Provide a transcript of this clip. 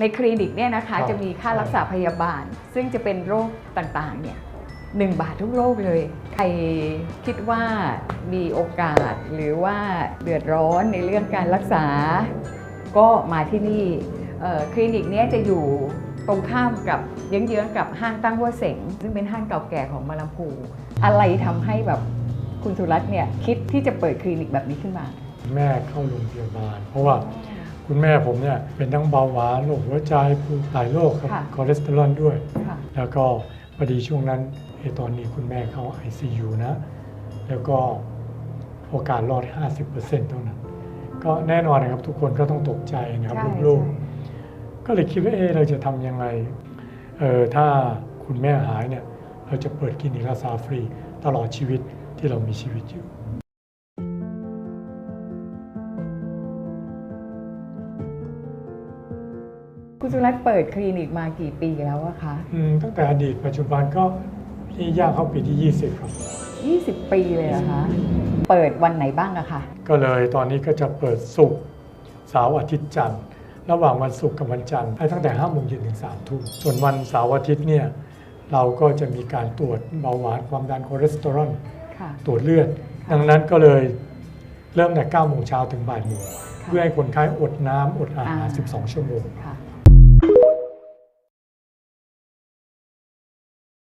ในคลินิกเนี่ยนะคะครับจะมีค่ารักษาพยาบาล ซึ่งจะเป็นโรคต่างๆเนี่ยหนึ่งบาททุกโรคเลย ใครคิดว่ามีโอกาสหรือว่าเดือดร้อนในเรื่องการรักษา ก็มาที่นี่เอ่อคลินิกเนี้ยจะอยู่ตรงข้ามกับเยื้องๆกับห้างตั้งหัวเสงซึ่งเป็นห้างเก่าแก่ของมาลำพู อะไรทำให้แบบคุณสุรัตน์เนี่ยคิดที่จะเปิดคลินิกแบบนี้ขึ้นมา แม่เข้าโรงพยาบาลเพราะว่า คุณแม่ผมเนี่ยเป็นทั้งเบาหวานโรคหัวใจผู้หลายโรคครับค่ะคอเลสเตอรอลด้วยค่ะแล้วก็พอดีช่วงนั้นเอยตอนนี้คุณแม่เข้า ICU นะ แล้วก็โอกาสรอด 50%เท่านั้น ก็แน่นอนนะครับทุกคนก็ต้องตกใจนะครับใช่ลูกใช่ๆก็เลยคิดว่าเอะเราจะทำยังไงเออถ้าคุณแม่หายเนี่ย เราจะเปิดคลินิกรักษาฟรีตลอดชีวิตที่เรามีชีวิตอยู่ คุณสุรัตน์เปิดคลินิกมากี่ปีแล้วอะคะอืมตั้งแต่อดีตปัจจุบันก็นี่ย่างเข้าปีที่ 20 ครับ 20 ปีเลยเหรอคะ เปิดวันไหนบ้างอะคะก็เลยตอนนี้ก็จะเปิดศุกร์เสาร์อาทิตย์จันทร์ระหว่างวันศุกร์กับวันจันทร์ให้ตั้งแต่5โมงเย็นถึง3ทุ่มส่วนวันเสาร์อาทิตย์เนี่ยเราก็จะมีการตรวจเบาหวานความดันคอเลสเตอรอลค่ะ ตรวจเลือด ดังนั้นก็เลยเริ่มแต่9โมงเช้าถึงบ่ายโมงเพื่อให้คนไข้อดน้ำอดอาหาร อ่า 12 ชั่วโมง ค่ะ